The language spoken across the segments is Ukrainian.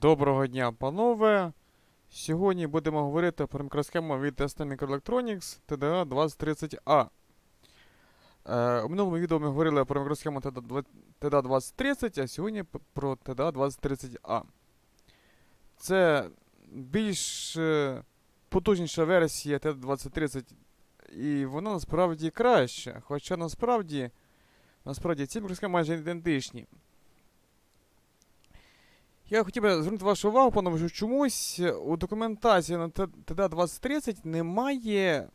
Доброго дня, панове. Сьогодні будемо говорити про мікросхему від ST Microelectronics TDA 2030A. Е, у минулому відео ми говорили про мікросхему TDA 2030, а сьогодні про TDA 2030A. Це більш потужніша версія TDA 2030, і вона насправді краща. Хоча насправді, насправді ці мікросхеми майже ідентичні. Я хотів би звернути вашу увагу, панове, що чомусь у документації на ТД-2030 немає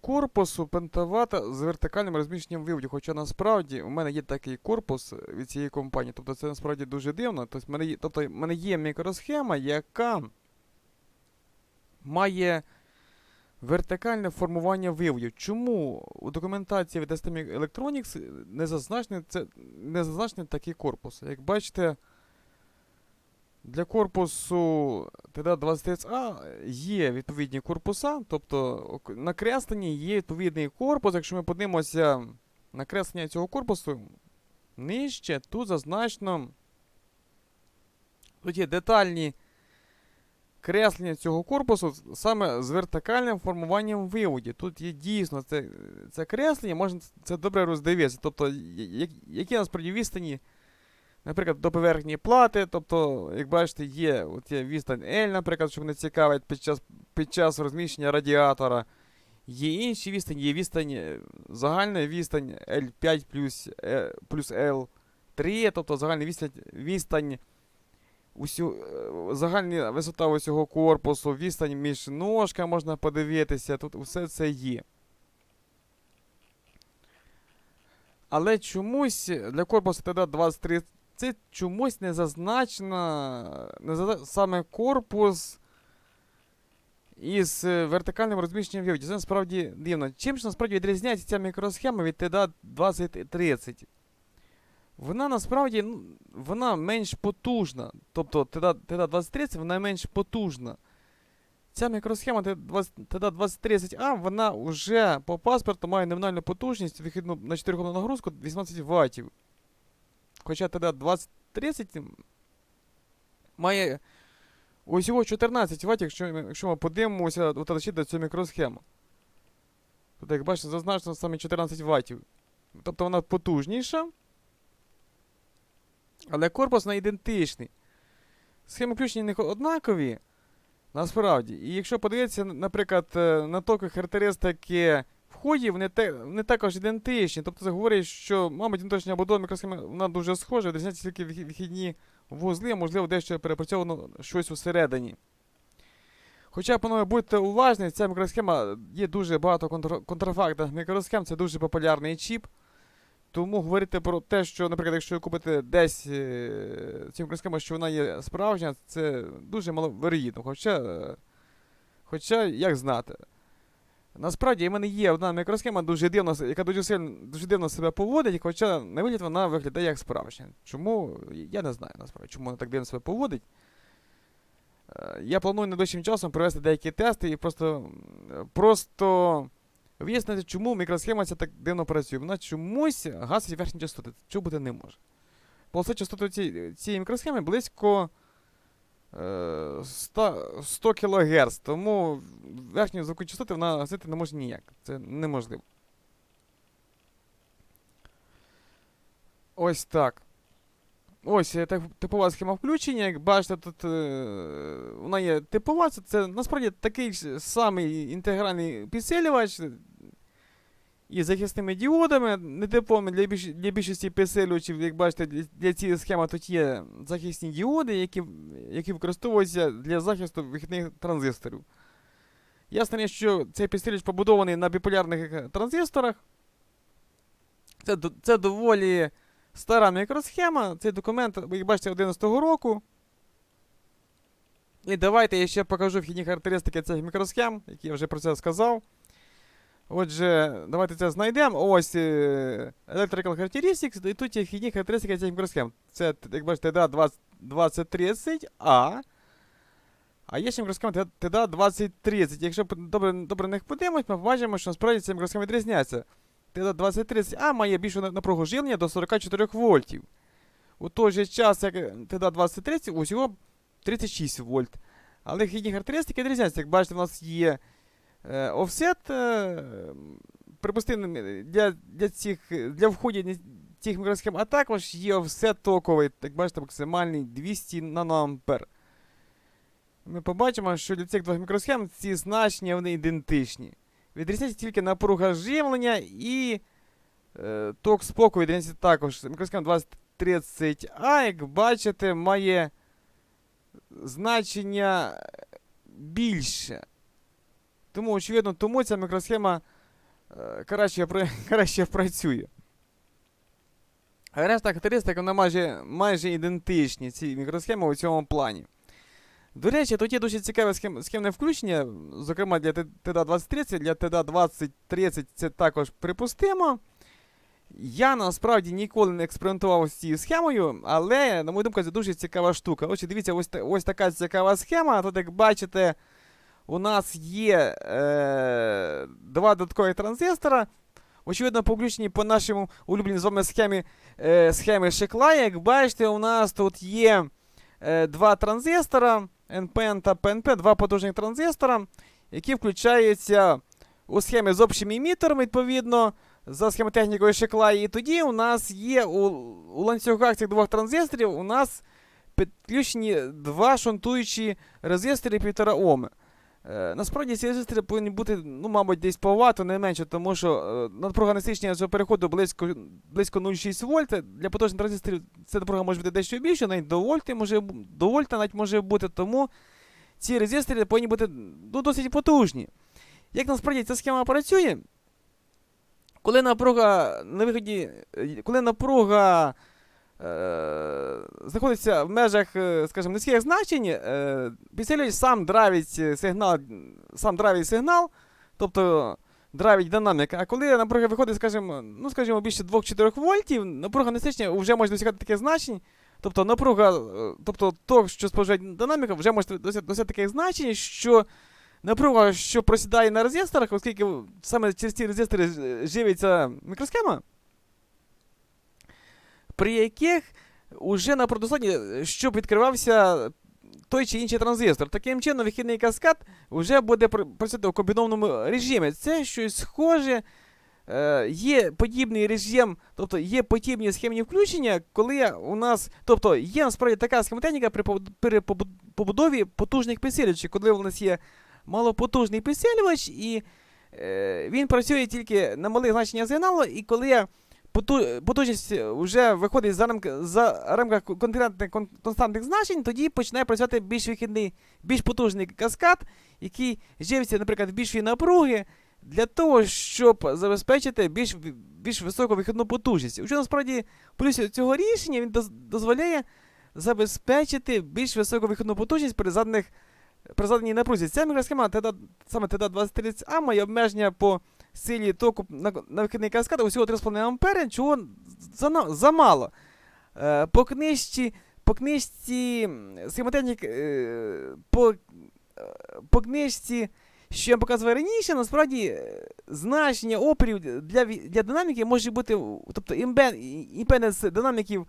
корпусу пентавата з вертикальним розміщенням виводів. Хоча насправді у мене є такий корпус від цієї компанії. Тобто це насправді дуже дивно. Тобто в мене є, тобто, мене є мікросхема, яка має вертикальне формування виводів. Чому у документації від STM Electronics не зазначений, це, не зазначений такий корпус? Як бачите, для корпусу ТД-23А є відповідні корпуса, тобто на кресленні є відповідний корпус. Якщо ми подивимося на креслення цього корпусу, нижче тут зазначено. Тут є детальні креслення цього корпусу саме з вертикальним формуванням виводів. Тут є дійсно це, це креслення, можна це добре роздивитися. Тобто, які насправді відстані наприклад, до поверхні плати. Тобто, як бачите, є, от є відстань L, наприклад, що мене цікавить під час, під час розміщення радіатора. Є інші відстані, є відстань, е, загальна відстань L5 плюс, е, плюс L3, тобто загальна відстань, відстань усю, е, загальна висота усього корпусу, відстань між ножками можна подивитися, тут все це є. Але чомусь для корпусу ТД-23 це чомусь не зазначено не зазна... саме корпус із е, вертикальним розміщенням виводів. Це насправді дивно. Чим ж насправді відрізняється ця мікросхема від TDA-2030? Вона насправді ну, вона менш потужна. Тобто TDA-2030 вона менш потужна. Ця мікросхема TDA-2030A, вона вже по паспорту має номінальну потужність вихідну на 4 на нагрузку 18 Вт. Хоча тоді 2030 має усього 14 Вт, якщо, якщо ми подивимося до цю мікросхему. Тут, як бачите, зазначено саме 14 Вт. Тобто вона потужніша. Але корпус не ідентичний. Схеми включення них однакові. Насправді. І якщо подивитися, наприклад, е, на токи характеристики входів, вони, те, вони також ідентичні. Тобто це говорить, що, мабуть, внутрішня будова мікросхеми вона дуже схожа, відрізняється тільки вихі- вихідні вузли, а можливо, дещо перепрацьовано щось усередині. Хоча, панове, будьте уважні, ця мікросхема є дуже багато контр... контрафактних мікросхем, це дуже популярний чіп. Тому говорити про те, що, наприклад, якщо ви купите десь е, цю мікросхему, що вона є справжня, це дуже маловірогідно. Хоча, е, хоча, як знати. Насправді, в мене є одна мікросхема, дуже дивно, яка дуже сильно дуже дивно себе поводить, хоча на вигляд вона виглядає як справжня. Чому? Я не знаю насправді, чому вона так дивно себе поводить. Е, Я планую найближчим часом провести деякі тести і просто, просто вияснити, чому мікросхема ця так дивно працює. Вона чомусь гасить верхні частоти. Чого бути не може. Полоси частоти цієї мікросхеми близько 100, 100 кГц, тому верхню звукові частоти вона гасити не може ніяк. Це неможливо. Ось так. Ось е, типова схема включення. Як бачите, тут е, вона є типова. Це насправді такий самий інтегральний підсилювач із захисними діодами, нетиповими для, більш, для більшості підсилювачів. Як бачите, для, цієї схеми тут є захисні діоди, які, які використовуються для захисту вихідних транзисторів. Ясно, що цей підсилювач побудований на біполярних транзисторах. Це, це доволі стара мікросхема. Цей документ, ви бачите, 11-го року. І давайте я ще покажу вхідні характеристики цих мікросхем, які я вже про це сказав. Отже, давайте це знайдемо. Ось е, Electrical Characteristics, і тут є вхідні характеристики цих мікросхем. Це, як бачите, TDA 2030A. А є ще мікросхема TDA 2030. Якщо добре, добре на них подивимось, ми побачимо, що насправді ці мікросхеми відрізняються. TDA 2030A має більшу напругу живлення до 44 вольтів. У той же час, як TDA 2030, усього 36 вольт. Але вхідні характеристики відрізняються. Як бачите, у нас є офсет. Е, припустимо, для, для, цих, для входів цих мікросхем, а також є офсет токовий, як бачите, максимальний 200 наноампер. Ми побачимо, що для цих двох мікросхем ці значення вони ідентичні. Відрізняється тільки напруга живлення і е, ток спокою відрізняється також. Мікросхем 2030А, як бачите, має значення більше. Тому, очевидно, тому ця мікросхема е, краще, пра- краще працює. Решта характеристик вона майже, майже ідентичні ці мікросхеми у цьому плані. До речі, тут є дуже цікаве схем, схемне включення, зокрема для TDA-2030, для TDA-2030 це також припустимо. Я насправді ніколи не експериментував з цією схемою, але, на мою думку, це дуже цікава штука. Ось дивіться, ось, ось така цікава схема. Тут, як бачите, у нас є е, два додаткові транзистора. Очевидно, включені по нашому улюбленій з вами схемі, е, схемі Шекла. Як бачите, у нас тут є е, два транзистора NPN та PNP, два потужних транзистора, які включаються у схемі з общим емітером, відповідно, за схемотехнікою Шекла. І тоді у нас є у, у ланцюгах цих двох транзисторів у нас підключені два шунтуючі резистори 1,5 Оми. Е, насправді ці резистори повинні бути, ну, мабуть, десь по вату, не менше, тому що е, напруга насичення цього переходу близько, близько 0,6 вольта. Для потужних транзисторів ця напруга може бути дещо більше, навіть до вольта може, до вольта навіть може бути, тому ці резистори повинні бути ну, досить потужні. Як насправді ця схема працює? Коли напруга на виході, е, коли напруга е, знаходиться в межах, е, скажімо, низьких значень, е, підсилювач сам драйвить е, сигнал, сам драйвить сигнал, тобто драйвить динаміка. А коли напруга виходить, скажімо, ну, скажімо, більше 2-4 вольтів, напруга насичення вже може досягати таких значень. Тобто напруга, е, тобто то, що споживає динаміка, вже може досягти таких значень, що напруга, що просідає на резисторах, оскільки саме через ці резистори живиться мікросхема, при яких уже на продуслоні, щоб відкривався той чи інший транзистор. Таким чином, вихідний каскад вже буде пр- працювати у комбінованому режимі. Це щось схоже. Е, є подібний режим, тобто є подібні схемні включення, коли у нас, тобто є насправді така схемотехніка при побуд- при побуд- побудові потужних підсилювачів, коли у нас є малопотужний підсилювач, і е, він працює тільки на малих значеннях сигналу, і коли потужність вже виходить за рамки за рамках конкретних константних значень, тоді починає працювати більш вихідний, більш потужний каскад, який живиться, наприклад, в більшої напруги, для того, щоб забезпечити більш, більш високу вихідну потужність. Що насправді плюс цього рішення він дозволяє забезпечити більш високу вихідну потужність при заданій напрузі. Ця мікросхема саме TDA-2030A має обмеження по силі току на, на вихідний каскад усього 3,5 ампери, чого замало. Е, по книжці, по книжці схемотехнік, е, по, е, по книжці, що я показував раніше, насправді е, значення опорів для, для динаміки може бути, тобто імпеденс динаміків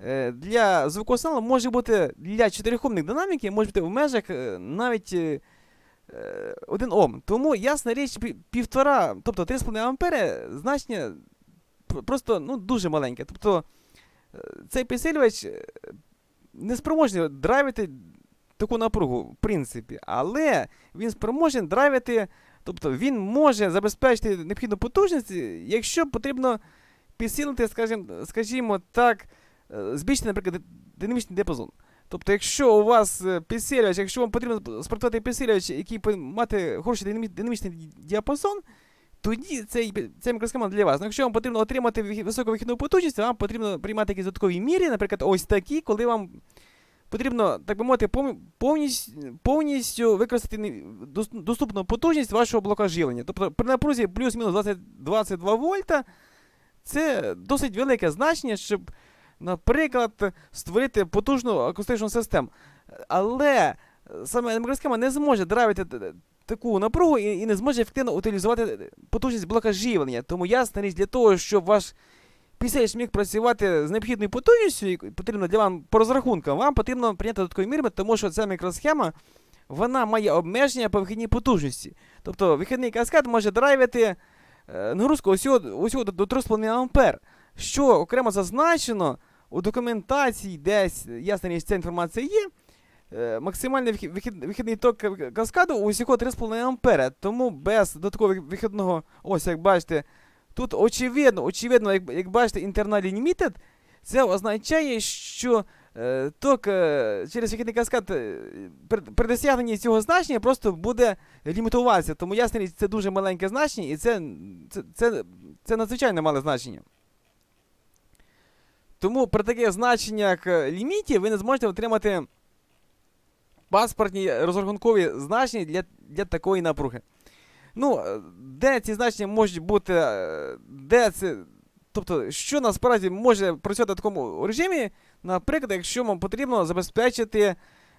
е, для звукового сигналу може бути для чотирихомних динаміків, може бути в межах навіть 1 Ом. Тому ясна річ, півтора, тобто 3,5 ампери значення просто ну, дуже маленьке. Тобто е, цей підсилювач е, не спроможний драйвити таку напругу, в принципі, але він спроможний драйвити, тобто він може забезпечити необхідну потужність, якщо потрібно підсилити, скажімо, скажімо так, е, збільшити, наприклад, динамічний диапазон. Тобто, якщо у вас е, підсилювач, якщо вам потрібно спортувати підсилювач, який мати хороший динамічний діапазон, тоді цей, ця мікросхема для вас. Ну, якщо вам потрібно отримати високу вихідну потужність, вам потрібно приймати якісь додаткові міри, наприклад, ось такі, коли вам потрібно, так би мовити, повністю, повністю використати доступну потужність вашого блока живлення. Тобто при напрузі плюс-мінус 20, 22 вольта це досить велике значення, щоб, наприклад, створити потужну акустичну систему. Але е, саме мікросхема не зможе драйвити т- т- таку напругу і, і не зможе ефективно утилізувати потужність блока живлення. Тому ясна річ для того, щоб ваш підсилювач міг працювати з необхідною потужністю, потрібно для вам по розрахункам, вам потрібно прийняти додаткові міри, тому що ця мікросхема вона має обмеження по вихідній потужності. Тобто вихідний каскад може драйвити е, нагрузку усього, усього до, до 3,5 А, що окремо зазначено у документації, десь ясна річ, ця інформація є. е, Максимальний вихід- вихід- вихідний ток ка- каскаду усього 3,5 А. Тому без додаткового вихідного, ось як бачите, тут очевидно, очевидно, як, як бачите, internally limited, це означає, що е, ток е, через вихідний каскад е, при, при досягненні цього значення просто буде лімітуватися. Тому ясна це дуже маленьке значення, і це, це, це, це надзвичайно мале значення. Тому при таких значеннях е, лімітів ви не зможете отримати паспортні розрахункові значення для, для такої напруги. Ну, е, де ці значення можуть бути, е, де це. Тобто, що насправді може працювати в такому режимі, наприклад, якщо вам потрібно забезпечити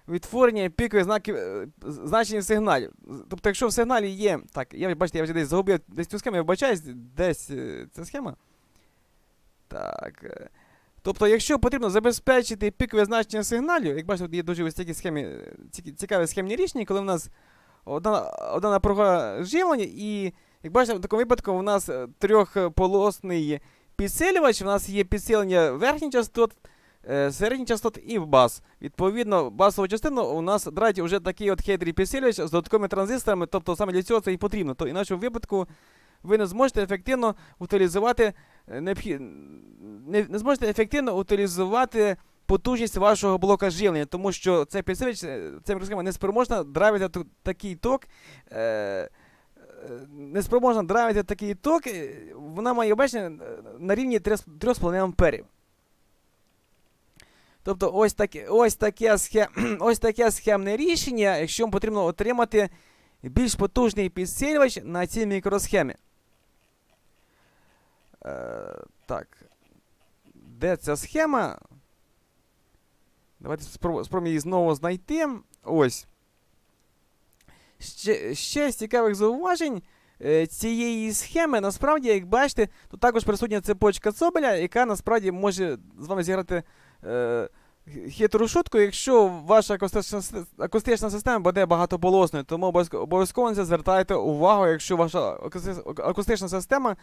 відтворення пікових знаків е, з- значень сигналів. Тобто, якщо в сигналі є. Так, я бачите, я вже десь загубив десь цю схему, я вибачаюсь, десь е, ця схема. Так. Тобто, якщо потрібно забезпечити пікове значення сигналів, як бачите, тут є дуже ось такі схеми, цікаві схемні рішення, коли в нас одна, одна напруга живлення, і як бачите, в такому випадку у нас е, трьохполосний підсилювач, у нас є підсилення верхніх частот, е, середніх частот і бас. Відповідно, басову частину у нас драйті вже такий от хитрий підсилювач з додатковими транзисторами, тобто саме для цього це і потрібно. То інакше в випадку ви не зможете ефективно утилізувати необхід... не, не зможете ефективно утилізувати потужність вашого блока живлення, тому що цей підсилювач, е, ця мікросхема не спроможна драйвити такий ток. Е, е, не спроможна драйвити такий ток, е, вона має обмеження на рівні 3,5 амперів. Тобто ось таке, ось, таке схем, ось таке схемне рішення, якщо вам потрібно отримати більш потужний підсилювач на цій мікросхемі. Е, так. Де ця схема? Давайте спробуємо її знову знайти. Ось. Ще, ще з цікавих зауважень е, цієї схеми, насправді, як бачите, тут також присутня цепочка Цобеля, яка насправді може з вами зіграти е, хитру шутку, якщо ваша акустична, акустична система буде багатополосною. Тому обов'язково обов'язково звертайте увагу, якщо ваша акустична система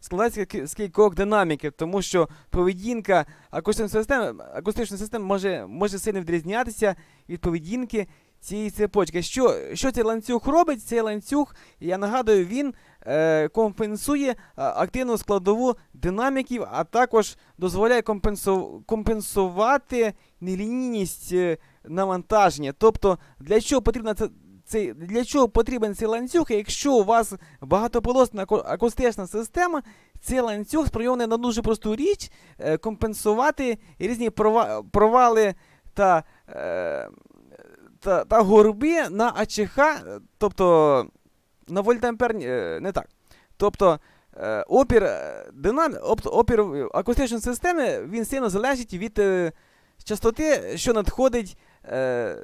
складається з кількох динаміків, тому що поведінка акустичної системи, акустичної системи може, може сильно відрізнятися від поведінки цієї цепочки. Що, що цей ланцюг робить? Цей ланцюг, я нагадую, він е, компенсує е, активну складову динаміків, а також дозволяє компенсу, компенсувати нелінійність е, навантаження. Тобто, для чого потрібна це. Цей, для чого потрібен цей ланцюг? Якщо у вас багатополосна аку- акустична система, цей ланцюг спрямований на дуже просту річ е, компенсувати різні прова- провали та, е, та, та горби на АЧХ, тобто на вольтамперні, е, не так. Тобто опір, динам, оп- опір акустичної системи він сильно залежить від частоти, що надходить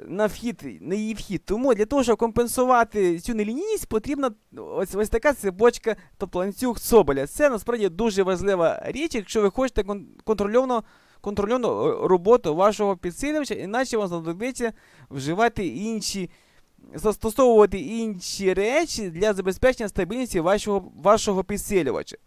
на вхід, на її вхід. Тому для того, щоб компенсувати цю нелінійність, потрібна ось, ось така цепочка, тобто ланцюг Соболя. Це насправді дуже важлива річ, якщо ви хочете кон- контрольовано, контрольовану е, роботу вашого підсилювача, іначе вам знадобиться вживати інші. Застосовувати інші речі для забезпечення стабільності вашого, вашого підсилювача.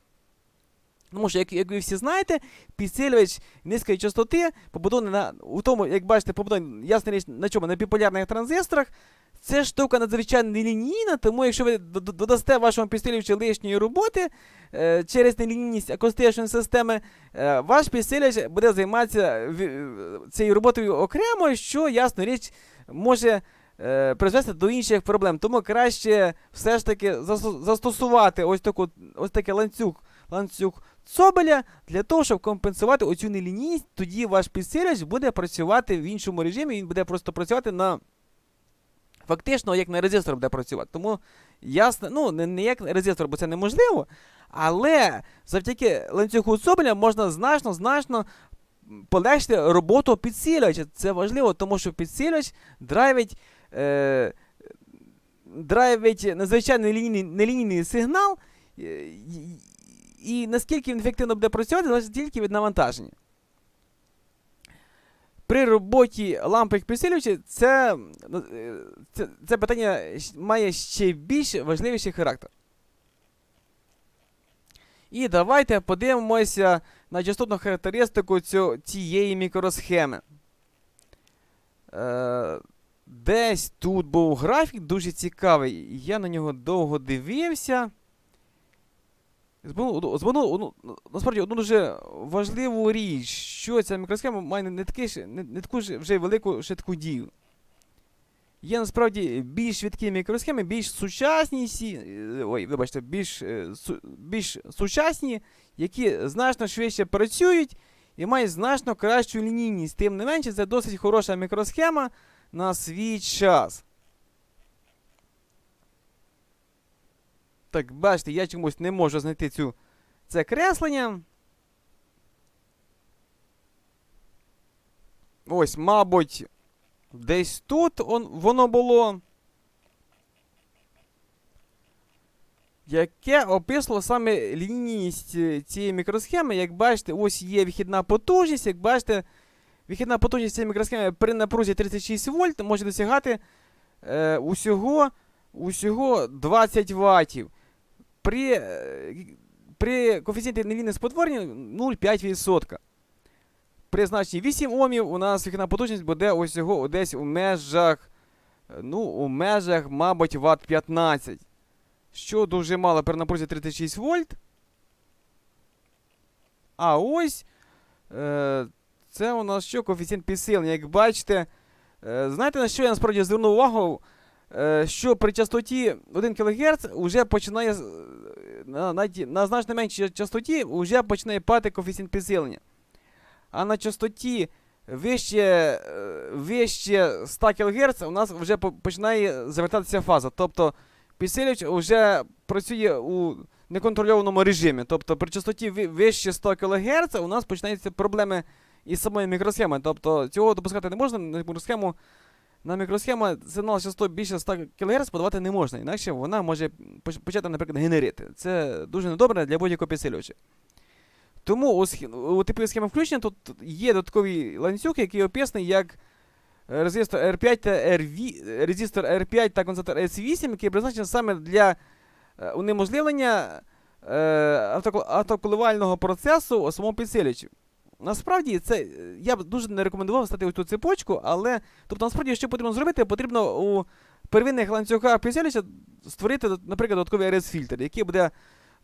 Тому що, як, як ви всі знаєте, підсилювач низької частоти побудований на у тому, як бачите, побудований, ясна річ, на чому? На біполярних транзисторах. Це штука надзвичайно нелінійна, тому якщо ви додасте вашому підсилювачу лишньої роботи е, через нелінійність акустичної системи, е, ваш підсилювач буде займатися е, цією роботою окремо, що, ясна річ, може е, призвести до інших проблем. Тому краще все ж таки застосувати ось таку ось такий ланцюг, ланцюг Цобеля для того, щоб компенсувати оцю нелінійність, тоді ваш підсилювач буде працювати в іншому режимі, він буде просто працювати на. Фактично, як на резистор буде працювати. Тому ясно, ну, не, як резистор, бо це неможливо. Але завдяки ланцюгу Цобеля можна значно, значно полегшити роботу підсилювача. Це важливо, тому що підсилювач драйвить, е, драйвить надзвичайно нелінійний, нелінійний сигнал. І- наскільки він ефективно буде працювати, залежить тільки від навантаження. При роботі лампи підсилювачів це, ну, е, це, це питання має ще більш важливіший характер. І давайте подивимося на частотну характеристику цю, цієї мікросхеми. Е, десь тут був графік дуже цікавий. Я на нього довго дивився. Збагнув, ну, насправді одну дуже важливу річ, що ця мікросхема має не, таки, не, не таку ж вже велику швидку дію. Є насправді більш швидкі мікросхеми, більш сучасні, е, ой, вибачте, більш, е, більш сучасні, які значно швидше працюють і мають значно кращу лінійність. Тим не менше, це досить хороша мікросхема на свій час. Так, бачите, я чомусь не можу знайти цю, це креслення. Ось, мабуть, десь тут он, воно було. Яке описувало саме лінійність е, цієї мікросхеми. Як бачите, ось є вихідна потужність. Як бачите, вихідна потужність цієї мікросхеми при напрузі 36 вольт може досягати е, усього, усього 20 ваттів. При, е, при коефіцієнті невільне спотворення 0,5%. При значенні 8 Омів у нас вихідна потужність буде усього десь у межах, ну, у межах, мабуть, Вт 15. Що дуже мало при напрузі 36 вольт. А ось е, це у нас що коефіцієнт підсилення. Як бачите, е, знаєте на що я насправді звернув увагу? Е, що при частоті 1 кГц вже починає е, на, на, на значно меншій частоті вже починає падати коефіцієнт підсилення. А на частоті вище, е, вище 100 кГц у нас вже починає завертатися фаза. Тобто підсилювач вже працює у неконтрольованому режимі. Тобто при частоті вище 100 кГц у нас починаються проблеми із самою мікросхемою. Тобто цього допускати не можна. На мікросхему, на мікросхему сигнал частот більше 100 кГц подавати не можна, інакше вона може почати, наприклад, генерити. Це дуже недобре для будь-якого підсилювача. Тому у, у типовій схемі включення тут є додатковий ланцюг, який описаний як резистор R5 та RV, резистор R5 та концентр S8, який призначений саме для е, унеможливлення е, автоколивального процесу у самому підсилювачі. Насправді, це е, я б дуже не рекомендував стати ось цю цепочку, але тобто, насправді, що потрібно зробити, потрібно у первинних ланцюгах підсилювача створити, наприклад, додатковий RS-фільтр, який буде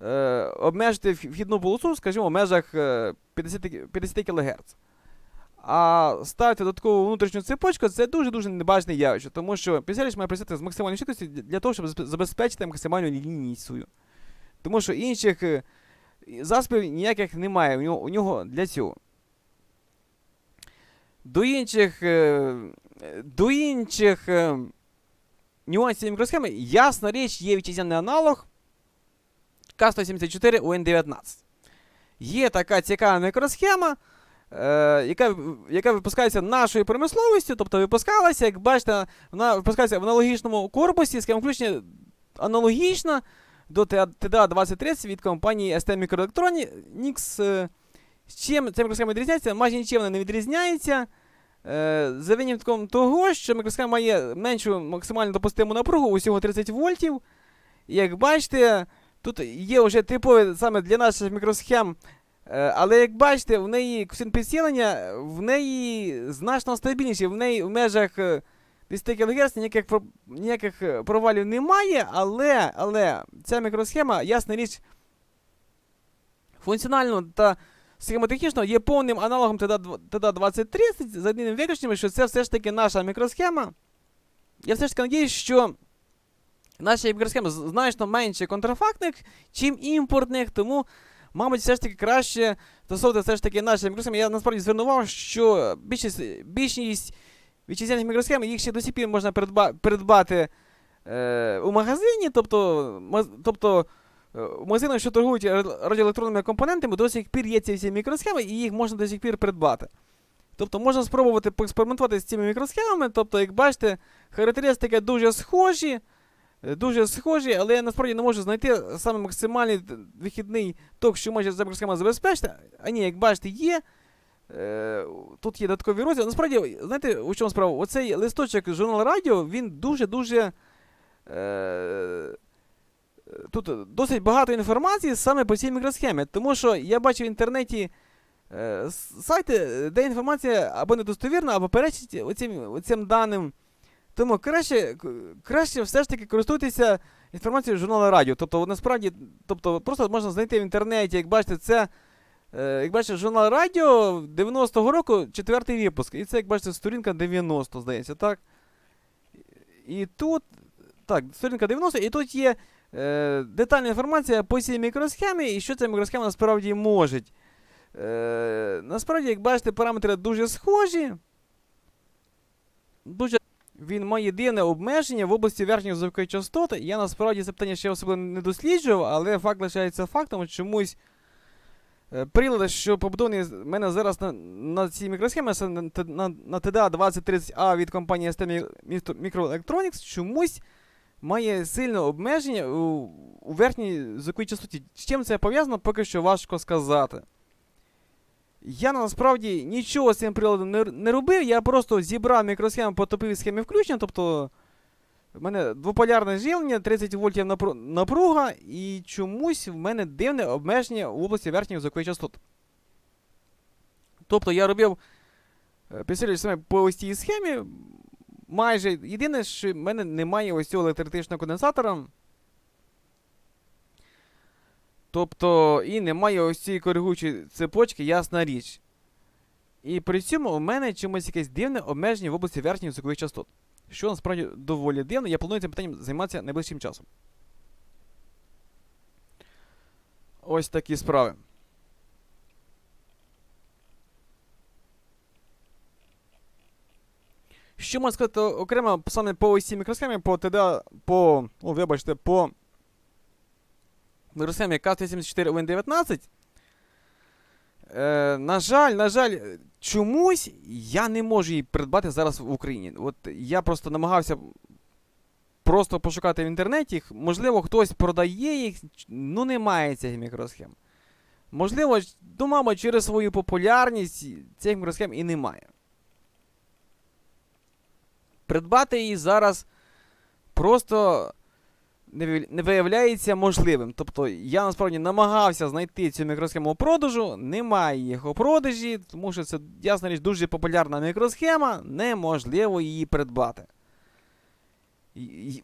е, обмежити вхідну полосу, скажімо, в межах е, 50, 50 кГц. А ставити додаткову внутрішню цепочку це дуже-дуже небажане явище, тому що підсилювач має працювати з максимальною швидкістю для- того, щоб забезпечити максимальну лінійність. Тому що інших е, засобів ніяких немає у нього для цього. До інших, е, до інших е, нюансів мікросхеми, ясна річ, є вітчизняний аналог К174 УН19. Є така цікава мікросхема, е, яка, яка випускається нашою промисловістю, тобто випускалася, як бачите, вона випускається в аналогічному корпусі, схема включення аналогічна до TDA-2030 від компанії ST Microelectronics. Е, чим ця мікросхема відрізняється? Майже нічим вона не відрізняється. Е, за винятком того, що мікросхема має меншу максимально допустиму напругу, усього 30 вольтів. Як бачите, тут є вже типові саме для наших мікросхем. Е, але як бачите, в неї коефіцієнт підсилення, в неї значно стабільніший, в неї в межах е, 10 кГц ніяких, ніяких е, провалів немає, але, але ця мікросхема, ясна річ, функціонально та схемотехнічно є повним аналогом TD2030 за одним виключенням, що це все ж таки наша мікросхема. Я все ж таки надіюсь, що наші мікросхеми значно менше контрафактних, чим імпортних, тому, мабуть, все ж таки краще стосовно все ж таки наші мікросхеми. Я насправді звернував, що більшість, більшість вітчизняних мікросхем, їх ще до сих пір можна придба, придбати е, у магазині, тобто, маз- тобто в магазинах, що торгують радіоелектронними компонентами, до сих пір є ці всі мікросхеми, і їх можна до сих пір придбати. Тобто можна спробувати поекспериментувати з цими мікросхемами. Тобто, як бачите, характеристики дуже схожі. е, дуже схожі, але я насправді не можу знайти саме максимальний вихідний ток, що може ця мікросхема забезпечити. А ні, як бачите, є. Е, тут є додаткові розділи. Насправді, знаєте, у чому справа? Оцей листочок журнал Радіо, він дуже-дуже. Тут досить багато інформації саме по цій мікросхемі. Тому що я бачив в інтернеті е, сайти, де інформація або недостовірна, або перечить оцим, оцим даним. Тому краще, краще все ж таки користуйтеся інформацією журналу Радіо. Тобто, насправді, тобто, просто можна знайти в інтернеті, як бачите, це. Е, як бачите, журнал Радіо 90-го року, четвертий випуск. І це, як бачите, сторінка 90, здається, так? І тут. Так, сторінка 90, і тут є е, детальна інформація по цій мікросхемі і що ця мікросхема насправді може. Е, насправді, як бачите, параметри дуже схожі. Дуже він має дивне обмеження в області верхньої звукової частоти. Я насправді це питання ще особливо не досліджував, але факт лишається фактом. Чомусь е, прилади, що побудовані в мене зараз на, на цій мікросхемі, на, на, на TDA 2030A від компанії ST Microelectronics, чомусь має сильне обмеження у, у верхній звуковій частоті. З чим це пов'язано, поки що важко сказати. Я насправді нічого з цим приладом не, не робив, я просто зібрав мікросхему по топовій схемі включення, тобто в мене двополярне живлення, 30 вольтів напру- напруга, і чомусь в мене дивне обмеження в області верхньої звукової частоти. Тобто я робив е, саме по ось цій схемі. Майже єдине, що в мене немає ось цього електричного конденсатора. Тобто, і немає ось цієї коригуючої цепочки, ясна річ. І при цьому у мене чимось якесь дивне обмеження в області верхніх звукових частот. Що насправді доволі дивно, я планую цим питанням займатися найближчим часом. Ось такі справи. Що можна сказати окремо саме по ось цій мікросхемі, по ТДА, по. О, вибачте, по мікросхемі К-174UN19. Е, на жаль, на жаль, чомусь я не можу її придбати зараз в Україні. От я просто намагався просто пошукати в інтернеті. Можливо, хтось продає їх, ну немає цих мікросхем. Можливо, ч- ну, через свою популярність цих мікросхем і немає. Придбати її зараз просто не виявляється можливим. Тобто я насправді намагався знайти цю мікросхему у продажу, немає їх у продажі, тому що це, ясна річ, дуже популярна мікросхема, неможливо її придбати.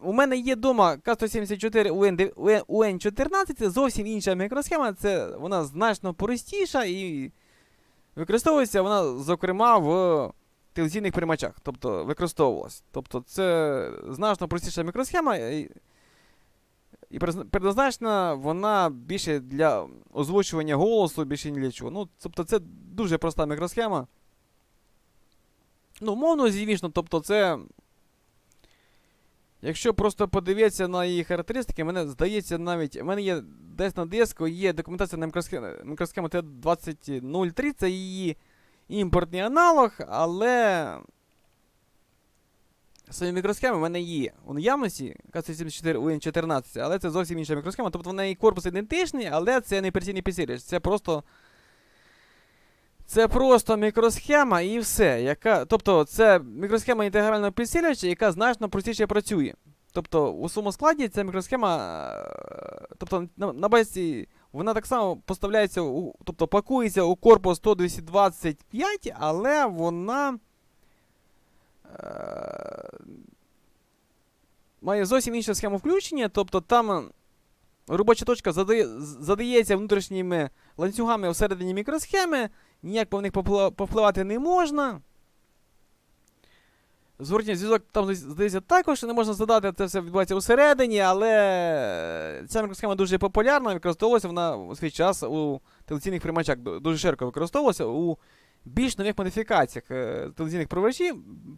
У мене є вдома К174 UN, UN14, це зовсім інша мікросхема, це вона значно простіша і використовується вона, зокрема, в телевізійних приймачах. Тобто використовувалась. Тобто це значно простіша мікросхема. І, і предназначена вона більше для озвучування голосу, більше ні для чого. Ну, тобто це дуже проста мікросхема. Ну, мовно, звісно, тобто це. Якщо просто подивитися на її характеристики, мене здається навіть. У мене є десь на диску є документація на мікросхему, мікросхему Т2003, це її імпортний аналог, але. Самі мікросхеми в мене є у наявності К-74 UN14, але це зовсім інша мікросхема. Тобто в неї корпус ідентичний, але це не операційний підсилювач. Це просто. Це просто мікросхема і все. Яка, тобто це мікросхема інтегрального підсилювача, яка значно простіше працює. Тобто у своєму складі ця мікросхема. е, Тобто на базі вона так само поставляється, у, тобто пакується у корпус 125, але вона. Е, має зовсім іншу схему включення, тобто там робоча точка задає, задається внутрішніми ланцюгами всередині мікросхеми, ніяк по них повпливати не можна. Зворотній зв'язок там здається, також не можна задати, це все відбувається усередині, але ця мікросхема дуже популярна, використовувалася вона у свій час у телевізійних приймачах дуже широко використовувалася у більш нових модифікаціях е, телевізійних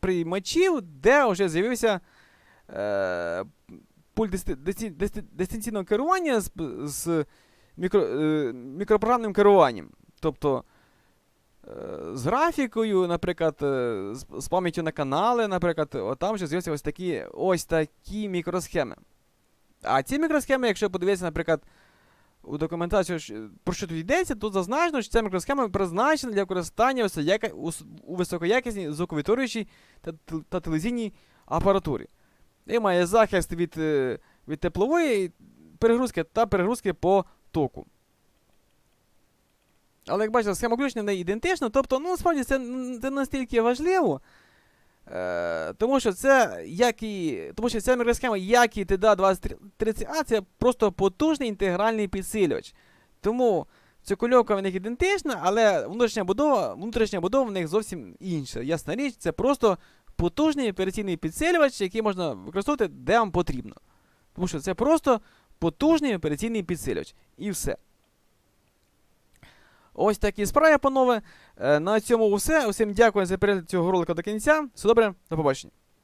приймачів, де вже з'явився е, пульт дистанційного керування з, з мікро, е, мікропрограмним керуванням. Тобто з графікою, наприклад, е, з, пам'яттю на канали, наприклад, от там вже з'являються ось такі, ось такі мікросхеми. А ці мікросхеми, якщо подивитися, наприклад, у документацію, про що тут йдеться, тут зазначено, що ця мікросхема призначена для використання у, високоякісній звуковідтворюючій та, та телевізійній апаратурі. І має захист від, е, від теплової перегрузки та перегрузки по току. Але як бачите, схема включення не ідентична, тобто, ну, насправді це, н- це настільки важливо. Е, тому що це як і. Тому що ця мікросхема, як і TDA 2030A, це просто потужний інтегральний підсилювач. Тому циркульовка в них ідентична, але внутрішня будова, внутрішня будова в них зовсім інша. Ясна річ, це просто потужний операційний підсилювач, який можна використовувати де вам потрібно. Тому що це просто потужний операційний підсилювач. І все. Ось такі справи, панове. Е, На цьому все. Усім дякую за перегляд цього ролика до кінця. Все добре, до побачення.